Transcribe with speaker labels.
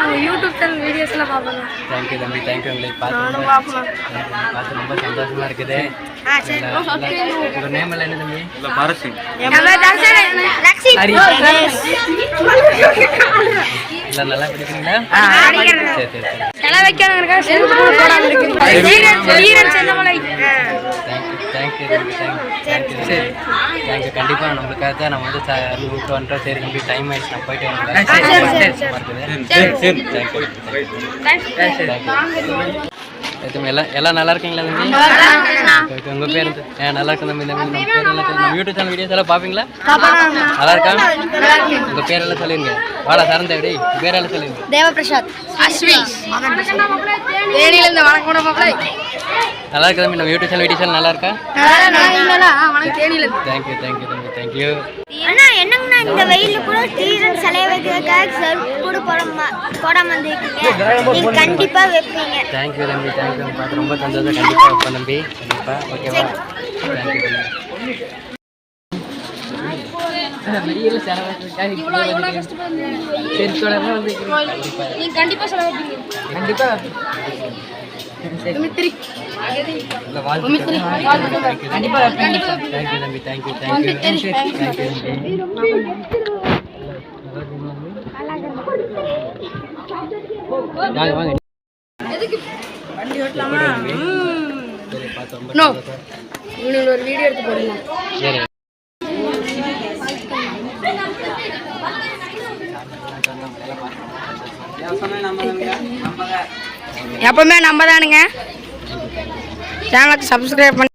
Speaker 1: உங்கள் YouTube channel வீடியோஸ்லாம் பார்ப்பேன்
Speaker 2: தேங்க்யூ தம்பி. தேங்க்யூ உங்களை பார்த்து பார்த்து ரொம்ப சந்தோஷமா இருக்குது.
Speaker 1: ஆ சரி.
Speaker 2: உங்க நேம் எல்லாம் என்ன தம்பி? ஹரி. இல்ல நல்லா படிக்கிறீங்களா? சரி சரி சரி.
Speaker 1: தலை வைக்கணுங்கிறக்கா செருப்பு கூட போடாம இருக்கிறீங்க Veeran Veeran Chennimalai
Speaker 2: thank you thank you thank you சரி தேங்க்யூ கண்டிப்பாக நம்மளுக்காக தான் நம்ம வந்து விட்டு வந்துட்டோம் சரி தம்பி டைம் ஆயிடுச்சு நான் போயிட்டு வரேன்
Speaker 1: சரி, சரி.
Speaker 2: தேங்க்யூ தேங்க்யூ எல்லாம் எல்லாம் நல்லா இருக்கீங்களா தம்பி? ஓகே, உங்க பேர் ஆ நல்லா இருக்கும் தம்பி தம்பி. நம்ம பேர் எல்லாம் நம்ம யூடியூப் சேனல் வீடியோஸ் எல்லாம் பார்ப்பீங்களா? நல்லா இருக்கா? உங்க பேர் எல்லாம் சொல்லிருங்க. வாடா சரந்தா டேய். உங்க பேர் எல்லாம் சொல்லிருங்க.
Speaker 1: தேவபிரசாத். அஸ்வின் தேனியிலிருந்து வணக்கம்
Speaker 2: நல்லா இருக்கா தம்பி? நம்ம யூடியூப் சேனல் வீடியோஸ் எல்லாம் நல்லா இருக்கா? தேங்க்யூ தேங்க்யூ தம்பி தேங்க்யூ
Speaker 3: அண்ணா என்னங்கண்ணா இந்த வெயில கூட தீரன் சிலைய வைக்கிறதுக்காக சர்வ் கூட போடாம போடாம வந்திருக்கீங்க நீங்க கண்டிப்பா வைப்பீங்க.
Speaker 2: தேங்க்யூ தம்பி தேங்க்யூ பார்த்து ரொம்ப சந்தோஷம். கண்டிப்பாக வைப்போம் தம்பி கண்டிப்பாக ஓகேவா
Speaker 1: நீங்க கண்டிப்பா சொல்ல வைப்பீங்க
Speaker 2: கண்டிப்பாக தேங்க்யூ தம்பி தேங்க்யூ தேங்க்யூ தேங்க்யூ தம்பி வாங்க வாங்க
Speaker 1: No.
Speaker 2: சந்தோஷம்.
Speaker 1: இவனுக்கு ஒரு வீடியோ எடுத்து போடுங்க
Speaker 2: சரி
Speaker 1: எப்பவுமே நம்ம தானுங்க சேனலுக்கு சப்ஸ்கிரைப் பண்ணி